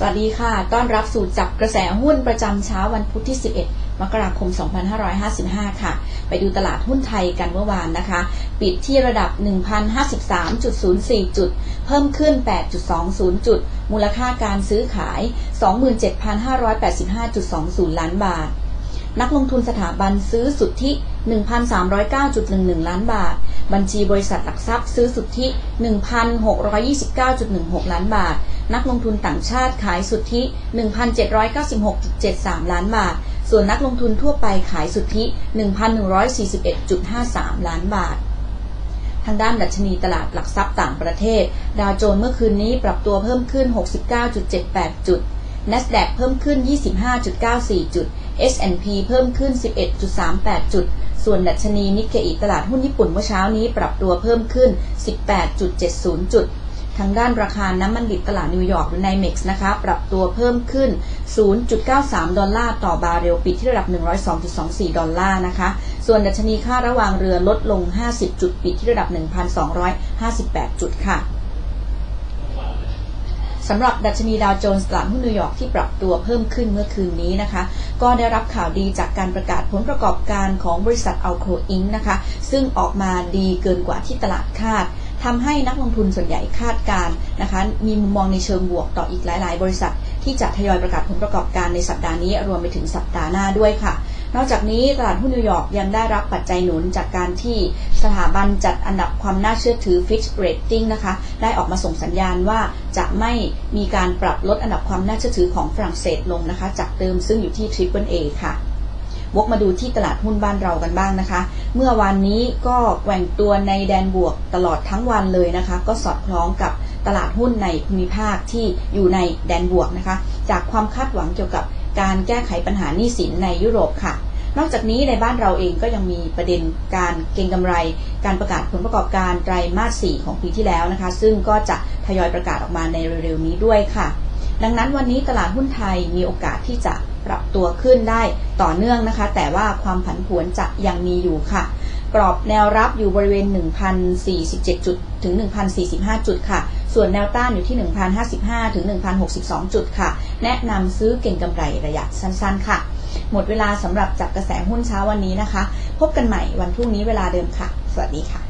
สวัสดีค่ะ ต้อนรับสู่จับกระแสหุ้นประจำเช้าวันพุธที่ 11 มกราคม 2555 ค่ะ ไปดูตลาดหุ้นไทยกันเมื่อวานนะคะ ปิดที่ระดับ 1,053.04 จุด เพิ่มขึ้น 8.20 จุด มูลค่าการซื้อขาย 27,585.20 ล้านบาท นักลงทุนสถาบันซื้อสุทธิ 1,309.11 ล้านบาท บัญชีบริษัทหลักทรัพย์ซื้อสุทธิ 1,629.16 ล้านบาท นักลงทุนต่างชาติขายสุทธิ 1,796.73 ล้านบาท ส่วนนักลงทุนทั่วไปขายสุทธิ 1,141.53 ล้านบาททางด้านดัชนีตลาดหลักทรัพย์ต่างประเทศ ดาวโจนส์เมื่อคืนนี้ปรับตัวเพิ่มขึ้น 69.78 จุด NASDAQ เพิ่มขึ้น 25.94 จุด S&P เพิ่มขึ้น 11.38 จุด ส่วนดัชนีนิกเกอิตลาดหุ้นญี่ปุ่นเมื่อเช้านี้ปรับตัวเพิ่มขึ้น 18.70 จุด ทางด้านราคาน้ำมันดิบตลาดนิวยอร์กหรือ NYMEX นะคะ ปรับตัวเพิ่มขึ้น 0.93 ดอลลาร์ต่อบาร์เรลปิดที่ระดับ 102.24 ดอลลาร์นะคะ ส่วนดัชนีค่าระหว่างเรือลดลง 50 จุดปิดที่ระดับ 1,258 จุดค่ะสำหรับดัชนีดาวโจนส์ตลาดหุ้นนิวยอร์กที่ปรับตัวเพิ่มขึ้นเมื่อคืนนี้นะคะ ก็ได้รับข่าวดีจากการประกาศผลประกอบการของบริษัทอัลโคอิงนะคะ ซึ่งออกมาดีเกินกว่าที่ตลาดคาด ทำให้นักลงทุนส่วนใหญ่คาดการนะคะมีมุมมองในเชิงบวกต่ออีกหลาย ๆ บริษัท ที่จะทยอยประกาศผลประกอบการในสัปดาห์นี้รวมไปถึงสัปดาห์หน้าด้วยค่ะ นอกจากนี้ตลาดหุ้นนิวยอร์กยังได้รับปัจจัยหนุนจากการที่สถาบันจัดอันดับความน่าเชื่อถือ Fitch Rating นะคะได้ออกมาส่งสัญญาณว่าจะไม่มีการปรับลดอันดับความน่าเชื่อถือของฝรั่งเศสลงนะคะ จากเดิมซึ่งอยู่ที่ Triple A ค่ะ วกมาดูที่ตลาดหุ้นบ้านเรากันบ้างนะคะ เมื่อวานนี้ก็แกว่งตัวในแดนบวกตลอดทั้งวันเลยนะคะ ก็สอดคล้องกับตลาดหุ้นในภูมิภาคที่อยู่ในแดนบวกนะคะ จากความคาดหวังเกี่ยวกับการแก้ไขปัญหาหนี้สินในยุโรปค่ะ นอกจากนี้ในบ้านเราเองก็ยังมีประเด็นการเก็งกำไร การประกาศผลประกอบการไตรมาส 4 ของปีที่แล้วนะคะ ซึ่งก็จะทยอยประกาศออกมาในเร็วๆนี้ด้วยค่ะ ดังนั้นวันนี้ตลาดหุ้นไทยมีโอกาสที่จะปรับตัวขึ้นได้ต่อเนื่องนะคะ แต่ว่าความผันผวนจะยังมีอยู่ค่ะ กรอบแนวรับอยู่บริเวณ 1,047 จุดถึง 1,045 จุดค่ะ ส่วนแนวต้านอยู่ที่ 1,055 ถึง 1,062 จุดค่ะ แนะนำซื้อเก่งกำไรระยะสั้นๆ ค่ะ หมดเวลาสำหรับจับกระแสหุ้นเช้าวันนี้นะคะ พบกันใหม่วันพรุ่งนี้เวลาเดิมค่ะ สวัสดีค่ะ